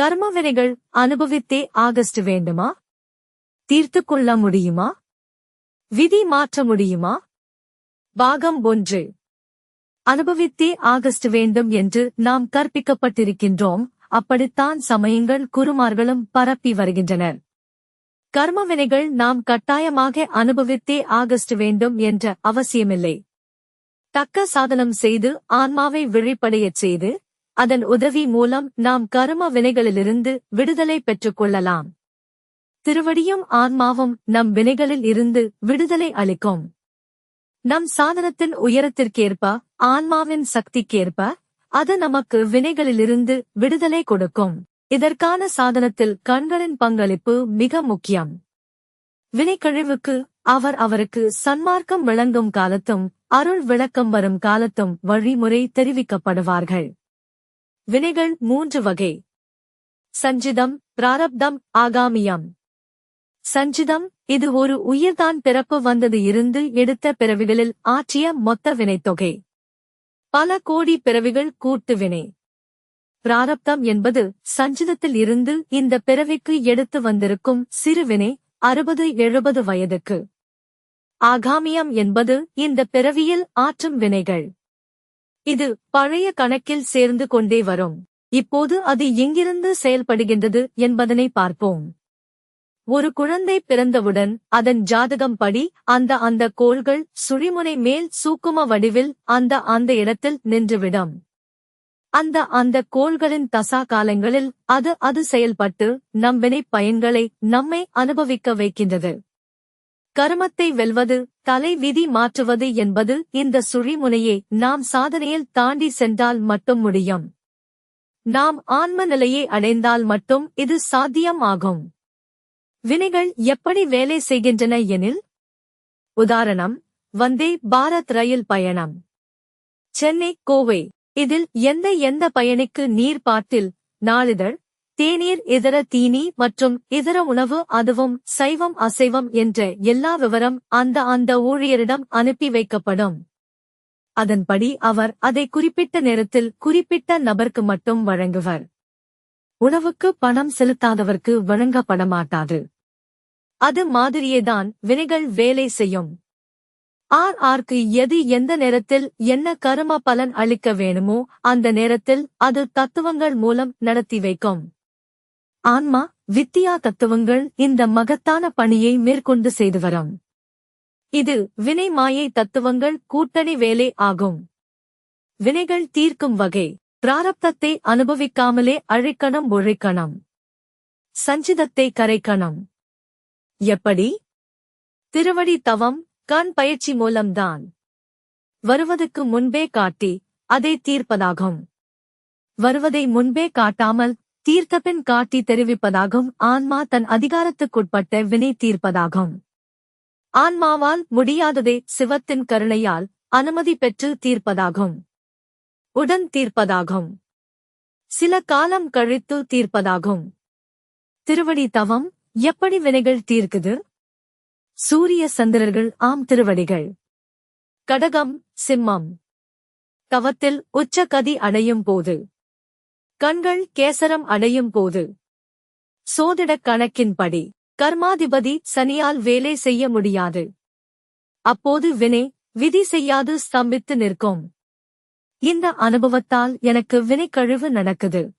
கர்மவினைகள் அனுபவித்தே August வேண்டுமா? தீர்த்துக் கொள்ள முடியுமா? விதி மாற்ற முடியுமா? பாகம் ஒன்று. அனுபவித்தே ஆகஸ்ட் வேண்டும் என்று நாம் கற்பிக்கப்பட்டிருக்கின்றோம். அப்படித்தான் சமயங்கள் குருமார்களும் பரப்பி வருகின்றனர். கர்மவினைகள் நாம் கட்டாயமாக அனுபவித்தே ஆகஸ்ட் வேண்டும் என்ற அவசியமில்லை. தக்க சாதனம் செய்து ஆன்மாவை விழிப்படையச் செய்து அதன் உதவி மூலம் நாம் கரும வினைகளிலிருந்து விடுதலை பெற்றுக் கொள்ளலாம். திருவடியும் ஆன்மாவும் நம் வினைகளில் இருந்து விடுதலை அளிக்கும். நம் சாதனத்தின் உயரத்திற்கேற்ப ஆன்மாவின் சக்திக்கேற்ப அது நமக்கு வினைகளிலிருந்து விடுதலை கொடுக்கும். இதற்கான சாதனத்தில் கண்களின் பங்களிப்பு மிக முக்கியம். வினைக்கழிவுக்கு அவர் அவருக்கு சன்மார்க்கம் விளங்கும் காலத்தும் அருள் விளக்கம் வரும் காலத்தும் வழிமுறை தெரிவிக்கப்படுவார்கள். வினைகள் மூன்று வகை. சஞ்சிதம் பிராரப்தம் ஆகாமியம். சஞ்சிதம் இது ஒரு உயிர்தான் பிறப்பு வந்தது இருந்து எடுத்த பிறவிகளில் ஆற்றிய மொத்த வினைத்தொகை. பல கோடி பிறவிகள் கூட்டு வினை. பிராரப்தம் என்பது சஞ்சிதத்தில் இருந்து இந்த பிறவிக்கு எடுத்து வந்திருக்கும் சிறுவினை அறுபது எழுபது வயதுக்கு. ஆகாமியம் என்பது இந்த பிறவியில் ஆற்றும் வினைகள். இது பழைய கணக்கில் சேர்ந்து கொண்டே வரும். இப்போது அது எங்கிருந்து செயல்படுகின்றது என்பதனை பார்ப்போம். ஒரு குழந்தை பிறந்தவுடன் அதன் ஜாதகம் படி அந்த அந்த கோள்கள் சுழிமுனை மேல் சூக்கும வடிவில் அந்த அந்த இடத்தில் நின்றுவிடும். அந்த அந்த கோள்களின் தசா காலங்களில் அது அது செயல்பட்டு நம்பினை பயன்களை நம்மை அனுபவிக்க வைக்கின்றது. கருமத்தை வெல்வது தலை விதி மாற்றுவது என்பது இந்த சுழிமுனையை நாம் சாதனையில் தாண்டி சென்றால் மட்டும் முடியும். நாம் ஆன்ம நிலையை அடைந்தால் மட்டும் இது சாத்தியம் ஆகும். வினைகள் எப்படி வேலை செய்கின்றன எனில் உதாரணம் வந்தே பாரத் ரயில் பயணம். சென்னை கோவை இதில் எந்த எந்த பயணிக்கு நீர் பாட்டில் நாளிதழ் தேநீர் இதர தீனி மற்றும் இதர உணவு அதுவும் சைவம் அசைவம் என்ற எல்லா விவரம் அந்த அந்த ஊழியரிடம் அனுப்பி வைக்கப்படும். அதன்படி அவர் அதை குறிப்பிட்ட நேரத்தில் குறிப்பிட்ட நபருக்கு மட்டும் வழங்குவர். உணவுக்கு பணம் செலுத்தாதவர்க்கு வழங்கப்பட மாட்டாது அது மாதிரியேதான் வினைகள் வேலை செய்யும். ஆர் ஆர்க்கு எது எந்த நேரத்தில் என்ன கரும பலன் அளிக்க வேணுமோ அந்த நேரத்தில் அது தத்துவங்கள் மூலம் நடத்தி வைக்கும். ஆன்மா வித்தியா தத்துவங்கள் இந்த மகத்தான பணியை மேற்கொண்டு செய்து வரும். இது வினை மாயை தத்துவங்கள் கூட்டணி வேலை ஆகும். வினைகள் தீர்க்கும் வகை பிராரப்தத்தை அனுபவிக்காமலே அழிக்கணும் ஒழிக்கணம் சஞ்சிதத்தை கரைக்கணம். எப்படி? திருவடி தவம் கண் பயிற்சி மூலம்தான். வருவதற்கு முன்பே காட்டி அதை தீர்ப்பதாகும். வருவதை முன்பே காட்டாமல் தீர்த்தபின் காட்டி தெரிவிப்பதாகும். ஆன்மா தன் அதிகாரத்துக்குட்பட்ட வினை தீர்ப்பதாகும். ஆன்மாவால் முடியாததை சிவத்தின் கருணையால் அனுமதி பெற்று தீர்ப்பதாகும். உடன் தீர்ப்பதாகும். சில காலம் கழித்து தீர்ப்பதாகும். திருவடி தவம் எப்படி வினைகள் தீர்க்குது? சூரிய சந்திரர்கள் ஆம் திருவடிகள். கடகம் சிம்மம். தவத்தில் உச்ச கதி அடையும் போது. கண்கள் கேசரம் அடையும் போது. சோதிடக் கணக்கின்படி கர்மாதிபதி சனியால் வேலை செய்ய முடியாது. அப்போது வினை விதி செய்யாது ஸ்தம்பித்து நிற்கும். இந்த அனுபவத்தால் எனக்கு வினைக்கழிவு நடக்குது.